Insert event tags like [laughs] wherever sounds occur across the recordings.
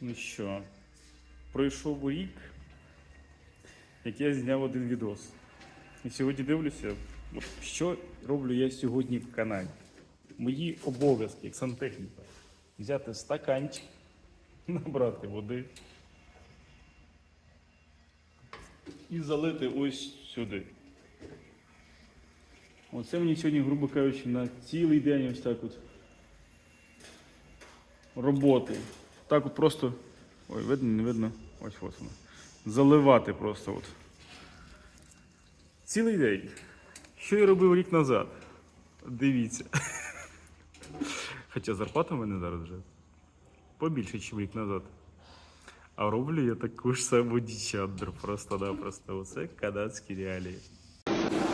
Ну що, пройшов рік, як я зняв один відос. І сьогодні дивлюся, що роблю я сьогодні в каналі. Мої обов'язки, як сантехніка. Взяти стаканчик, [laughs] набрати води і залити ось сюди. Оце мені сьогодні, грубо кажучи, на цілий день ось так от роботи. Так от просто. Ой, видно, не видно. Ось ось воно. Заливати просто от. Цілий день. Що я робив рік назад? Дивіться. [laughs] Хоча зарплата в мене зараз вже побільше, ніж рік назад. А роблю я таку ж саму дічандр. Просто-напросто. Оце канадські реалії.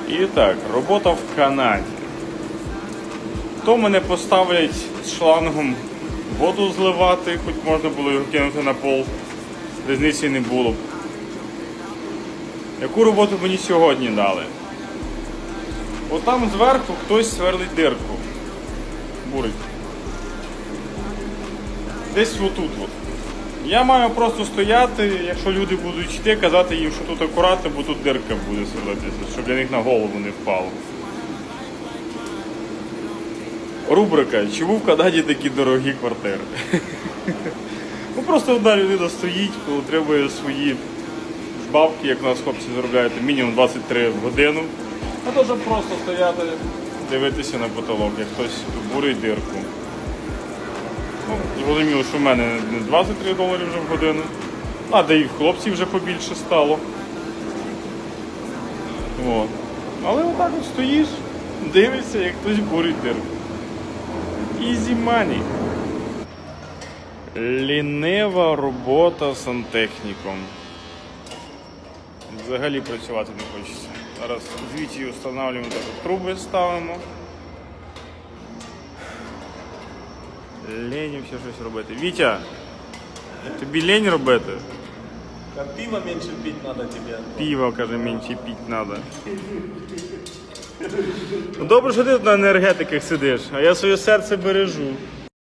І так, робота в Канаді. То мене поставлять з шлангом воду зливати, хоч можна було його кинути на пол. Різниці не було б. Яку роботу мені сьогодні дали? Отам зверху хтось сверлить дирку. Бурить. Десь отут. От. Я маю просто стояти, якщо люди будуть йти, казати їм, що тут акуратно, бо тут дирка буде сверлитися, щоб для них на голову не впало. Рубрика, чому в Канаді такі дорогі квартири? ну просто одна людина стоїть, отримує свої бабки, як нас хлопці заробляють, мінімум 23 в годину. А щоб просто стояти, дивитися на потолок, як хтось бурить дирку. Ну, зрозуміло, що в мене не 23 долари вже в годину, а де і в хлопців вже побільше стало. От. Але отак от стоїш, дивишся, як хтось бурить дирку. Easy money. Лінива робота сантехніком. Взагалі працювати не хочеться. Зараз звідси встановлюємо так, труби ставимо. Лень ще щось робити. Вітя, тобі лень робити? А пиво меньше пить надо тебе. Пиво, каже, менше пити треба. Добре, що ти тут на енергетиках сидиш, а я своє серце бережу.